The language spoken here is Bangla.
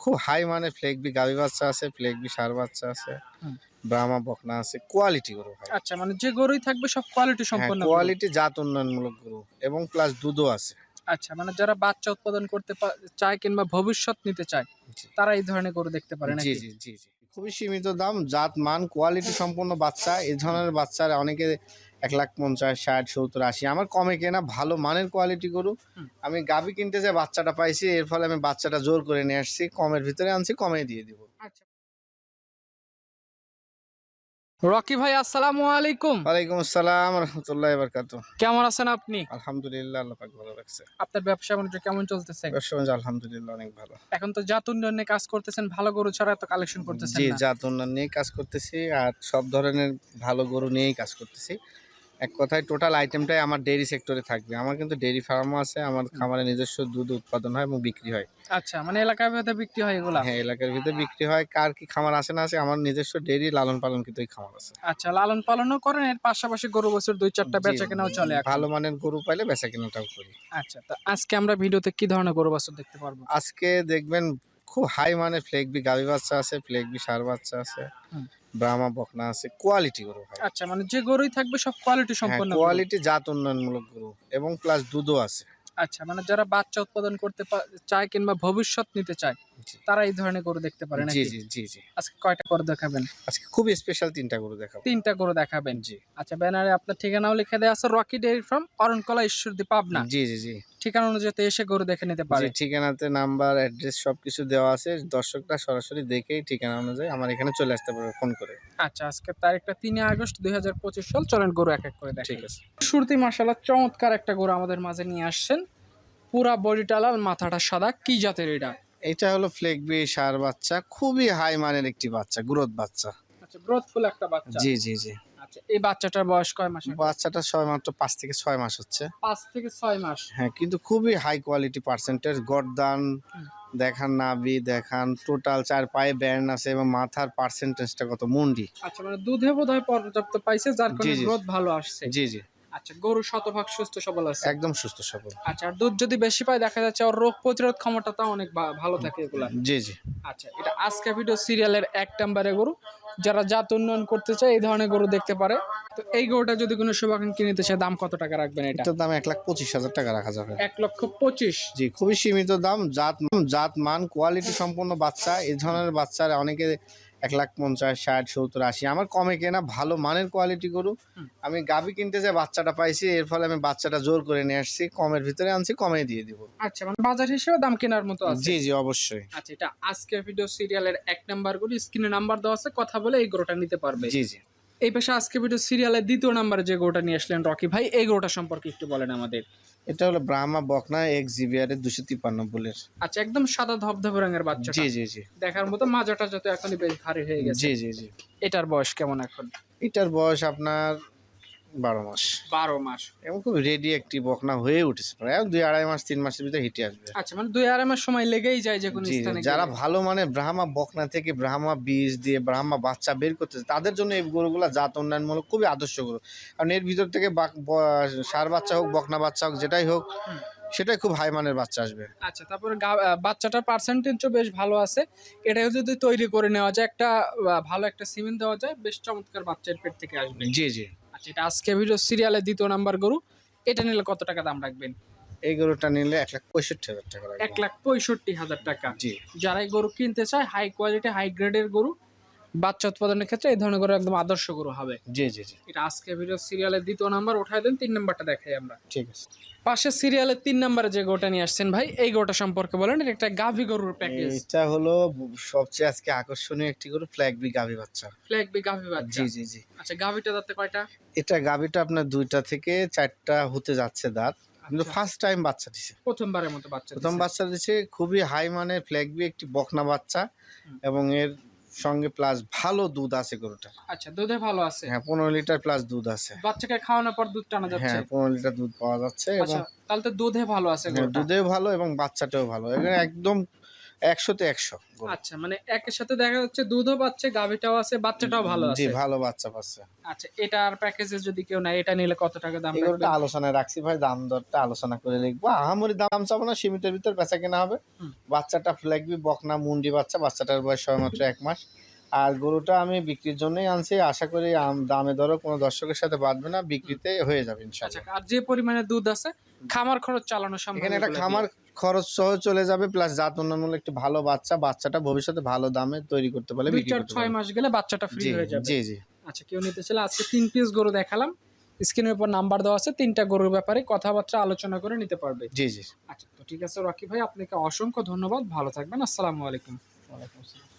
খুব হাই মানে ফ্লেগবি গাভি বাচ্চা আছে ফ্লেগবি সার বাচ্চা আছে ব্রাহ্মা বকনা আছে কোয়ালিটি গরু ভাই। আচ্ছা মানে যে গরুই থাকবে সব কোয়ালিটি হ্যাঁ সম্পন্ন কোয়ালিটি জাত উন্নয়নমূলক গরু এবং প্লাস দুধও আছে। আচ্ছা মানে যারা বাচ্চা উৎপাদন করতে চায় কিংবা ভবিষ্যৎ নিতে চায় তারা এই ধরনের গরু দেখতে পারে জি জি জি খুবই সীমিত দাম জাত মান কোয়ালিটি সম্পন্ন বাচ্চা এই ধরনের বাচ্চারা অনেকে এক লাখ পঞ্চাশ ষাট সত্তর আশি। আমার কমে কেনা ভালো মানের কোয়ালিটি গরু। আমি গাভি কিনতে যে বাচ্চাটা পাইছি এর ফলে আমি বাচ্চাটা জোর করে নিয়ে আসছি কমের ভিতরে আনছি কমে দিয়ে দিব। আচ্ছা। রকি ভাই আসসালামু আলাইকুম। ওয়ালাইকুম আসসালাম রহমতুল্লাহ বরকাত। কেমন আছেন আপনি? আলহামদুলিল্লাহ আল্লাহ পাক ভালো রাখছে। আপনার ব্যবসা বাণিজ্য কেমন চলতেছে? ব্যবসা বাণিজ্য আলহামদুলিল্লাহ অনেক ভালো। এখন তো জাত উন্নয়নে কাজ করতেছেন ভালো গরু ছাড়া এত কালেকশন করতেছেন জি জাত উন্নয়ন নিয়ে কাজ করতেছি আর সব ধরনের ভালো গরু নিয়েই কাজ করতেছি। এক কথায় টোটাল আইটেমটাই আমার ডেইরি সেক্টরে থাকবে। আমার কিন্তু ডেইরি ফার্মও আছে আমার খামারে নিজস্ব দুধ উৎপাদন হয় এবং বিক্রি হয়। আচ্ছা মানে এলাকার ভেদে বিক্রি হয় এগুলো? হ্যাঁ এলাকার ভিতরে বিক্রি হয়। কার কি খামার আছে না আছে আমার নিজস্ব ডেইরি লালন পালন কিন্তু খামার আছে। আচ্ছা লালন পালনও করেন এর পাশাপাশি গরু বছর দুই চারটা বেচা কেনাও চলে। ভালো মানের গরু পাইলে বেচা কেনাটাও করি। আচ্ছা তো আজকে আমরা ভিডিওতে কি ধরনের গরু বছর দেখতে পারব? আজকে দেখবেন খুব হাই মানে ফ্লেগবি গাভি বাচ্চা আছে ফ্লেগবি সার বাচ্চা আছে। ব্রাহ্মা বকনা আছে কোয়ালিটি গরু ভাই আচ্ছা মানে যে গরুই থাকবে সব কোয়ালিটি হ্যাঁ সম্পন্ন কোয়ালিটি জাত উন্নয়নমূলক গরু এবং প্লাস দুধও আছে আচ্ছা মানে যারা বাচ্চা উৎপাদন করতে চায় কিংবা ভবিষ্যৎ নিতে চায়। তারা এই ধরনের গরু দেখতে পারে জি জি জি জি। আজকে কয়টা করে দেখাবেন? আজকে খুবই স্পেশাল তিনটা গরু দেখাবো। তিনটা গরু দেখাবেন। জি। আচ্ছা ব্যানারে আপনার ঠিকানাও লিখে দেওয়া আছে Rocky dairy farm Aronkola Ishwardi Pabna. জি জি জি। ঠিকানা অনুযায়ী এসে গরু দেখে নিতে পারে। ঠিকানাতে নাম্বার অ্যাড্রেস সবকিছু দেওয়া আছে। দর্শকরা সরাসরি দেখেই ঠিকানা অনুযায়ী আমার এখানে চলে আসতে পারবে ফোন করে। আচ্ছা আজকে তারিখটা তিনই আগস্ট দুই হাজার পঁচিশ সাল। চলেন গরু এক এক করে দেখেন ঠিক আছে। শুরুতেই মাসাল্লাহ চমৎকার একটা গরু আমাদের মাঝে নিয়ে আসছেন। পুরা বডিটা লাল মাথাটা সাদা। কি জাতের এটা? এটা হলো ফ্লেগবি সার বাচ্চা খুবই হাই মানের একটি বাচ্চা গ্রোথ বাচ্চা। আচ্ছা গ্রোথফুল একটা বাচ্চা। জি জি জি। আচ্ছা এই বাচ্চাটার বয়স কয় মাস? বাচ্চাটা ছয় মাত্র পাঁচ থেকে ছয় মাস হচ্ছে। পাঁচ থেকে ছয় মাস। হ্যাঁ কিন্তু খুবই হাই কোয়ালিটি পার্সেন্টেজ গরদান। দেখান নাভি দেখান টোটাল চার পায়ে ব্যান্ড আছে এবং মাথার পার্সেন্টেজটা কত মুন্ডি। আচ্ছা মানে দুধে বোধ হয় পর্যাপ্ত পাইছে যার কারণে। গ্রোথ ভালো আসছে। জি জি। আচ্ছা গরু শতভাগ সুস্থ সবল আছে। একদম সুস্থ সবল। আচ্ছা আর দুধ যদি বেশি পায় দেখা যাচ্ছে রোগ প্রতিরোধ অনেক ভালো থাকে এগুলা। জি জি। আচ্ছা এটা আজকে ভিডিও সিরিয়ালের এক নাম্বারে গরু। যারা জাত উন্নয়ন করতে চায় এই ধরনের গরু দেখতে পারে। তো এই গরুটা যদি কোনো শুভাকাঙ্ক্ষী নিতে চায় দাম কত টাকা রাখবেন এটা? এটার দাম এক লাখ পঁচিশ হাজার টাকা রাখা যাবে। এক লক্ষ পঁচিশ। জি খুবই সীমিত দাম। জাত জাত মান কোয়ালিটি সম্পন্ন বাচ্চা এই ধরনের বাচ্চারা অনেকে এক লাখ পঞ্চাশ ষাট সত্তর আশি। আমার কমে কেনা ভালো মানের কোয়ালিটি করুক। আমি গাবি কিনতে যে বাচ্চাটা পাইছি এর ফলে আমি বাচ্চাটা জোর করে নিয়ে আসছি কমের ভিতরে আনছি কমে দিয়ে দিব। আচ্ছা মানে বাজার হিসেবে দাম কেনার মতো আছে? জি জি অবশ্যই। আচ্ছা এটা আজকের ভিডিও সিরিয়ালের এক নাম্বার গরু স্ক্রিনে নাম্বার দেওয়া আছে কথা বলে এই গ্রোটা নিতে পারবে। জি জি। এই পেশা আজকে ভিডিও সিরিয়ালের দ্বিতীয় নাম্বারে যে গোটা নিয়ে আসলেন রকি ভাই এই গোটা সম্পর্কে একটু বলেন আমাদের। এটা হলো ব্রাহ্মা বকনা এক্স জিবিআর এর দুশো তিপ্পান্ন বুলের আচ্ছা একদম সাদা ধবধবে রঙের বাচ্চা জি জি জি। দেখার মতো মাজাটা যত এখনই বেশ ভারী হয়ে গেছে। জি জি জি। এটার বয়স কেমন এখন? এটার বয়স আপনার বারো মাস। বারো মাস। এবং খুব রেডি একটি বকনা হয়ে উঠেছে। প্রায় দুই আড়াই মাস তিন মাসের ভিতরে হিটে আসবে। আচ্ছা মানে দুই আড়াই মাস সময় লেগেই যায় যে কোনো। স্থানে যারা ভালো মানে ব্রাহ্মা বকনা থেকে ব্রাহ্মা বীজ দিয়ে ব্রাহ্মা বাচ্চা বের করতেছে তাদের জন্য এই গরুগুলা জাত উন্নয়নমূলক খুবই আদর্শ গরু। কারণ এর ভিতর থেকে ব- বাচ্চা হোক বকনা বাচ্চা হোক যেটাই হোক সেটাই খুব হাই মানের বাচ্চা আসবে। আচ্ছা তারপরে বাচ্চাটার পার্সেন্টেজও বেশ ভালো আছে। এটাও যদি তৈরি করে নেওয়া যায় একটা ভালো একটা সিমেন্ট দেওয়া যায় বেশ চমৎকার বাচ্চার পেট থেকে আসবে। জি জি। এটা আজকে ভিডিও সিরিয়ালের দ্বিতীয় নাম্বার গরু এটা নিলে কত টাকা দাম রাখবেন? এই গরুটা নিলে এক লাখ পঁয়ষট্টি হাজার টাকা এক লাখ পঁয়ষট্টি হাজার টাকা। জি। যারা এই গরু কিনতে চায় হাই কোয়ালিটি হাই গ্রেডের গরু বাচ্চা উৎপাদনের ক্ষেত্রে এই ধরনের গরু একদম আদর্শ গরু হবে। জি জি জি। এটা আজকে ভিডিও সিরিয়ালের দ্বিতীয় নাম্বার উঠাই দেন তিন নাম্বারটা দেখাই আমরা। ঠিক আছে। পাশের সিরিয়ালের তিন নাম্বারে যে গোটা নিয়ে আসছেন ভাই এই গোটা সম্পর্কে বলেন এটা একটা গাভি গরুর প্যাকেজ এটা হলো সবচেয়ে আজকে আকর্ষণীয় একটি গরু ফ্ল্যাগ বি গাভি বাচ্চা। ফ্ল্যাগ বি গাভী বাচ্চা। জি জি জি। আচ্ছা গাভিটা দাঁতে কয়টা? এটা গাভিটা আপনার দুইটা থেকে চারটা হতে যাচ্ছে দাঁত। কিন্তু আচ্ছা, ফার্স্ট টাইম বাচ্চা দিছে। প্রথমবারের মতো বাচ্চা প্রথম বাচ্চা দিচ্ছে খুবই হাই মানে ফ্ল্যাগবি একটি বকনা বাচ্চা। এবং এর সঙ্গে প্লাস ভালো দুধ আছে গরুটা আচ্ছা দুধে ভালো আছে? হ্যাঁ পনেরো লিটার প্লাস দুধ আছে। বাচ্চাকে খাওয়ানোর পর দুধ টানা যাচ্ছে? হ্যাঁ পনেরো লিটার দুধ পাওয়া যাচ্ছে এবং আচ্ছা তাহলে তো দুধে ভালো আছে হ্যাঁ, দুধেও ভালো এবং বাচ্চাটাও ভালো। এখানে একদম একশো আচ্ছা মানে একের সাথে দেখা যাচ্ছে দুধও পাচ্ছে গাভিটাও আছে বাচ্চাটাও ভালো জি আছে। ভালো বাচ্চা পাচ্ছে। আচ্ছা এটার প্যাকেজে যদি কেউ নেয় এটা নিলে কত টাকা দাম আলোচনায় রাখছি ভাই দাম দরটা আলোচনা করে লিখব। আহামরি দাম চাবো না সীমিতের ভিতর বেচা কেনা হবে। বাচ্চাটা ফ্ল্যাগবি বকনা মুন্ডি বাচ্চা বাচ্চাটার বয়স মাত্র এক মাস। আর গরুটা আমি বিক্রির জন্যই আনছি আশা করি দামে দরও কোনো দর্শকের সাথে বাঁধবে না বিক্রিতে হয়ে যাবে আচ্ছা ইনশাআল্লাহ আর যে পরিমাণে দুধ আছে খামার খরচ চালানো সম্ভব এখানে একটা খামার খরচ সহ চলে যাবে প্লাস জাত উন্নয়নমূলক একটি ভালো বাচ্চা বাচ্চাটা ভবিষ্যতে ভালো দামে তৈরি করতে পারলে বিক্রি করতে ছয় মাস গেলে বাচ্চাটা ফ্রি হয়ে যাবে। জি জি। আচ্ছা কেউ নিতে চাইলে আজকে তিন পিস গরু দেখালাম। স্ক্রিনের উপর নাম্বার দেওয়া আছে তিনটা গরুর ব্যাপারে কথাবার্তা আলোচনা করে নিতে পারবে। জি জি। আচ্ছা তো ঠিক আছে রকি ভাই আপনাকে অসংখ্য ধন্যবাদ। ভালো থাকবেন আসসালামু আলাইকুম। ওয়ালাইকুম আসসালাম।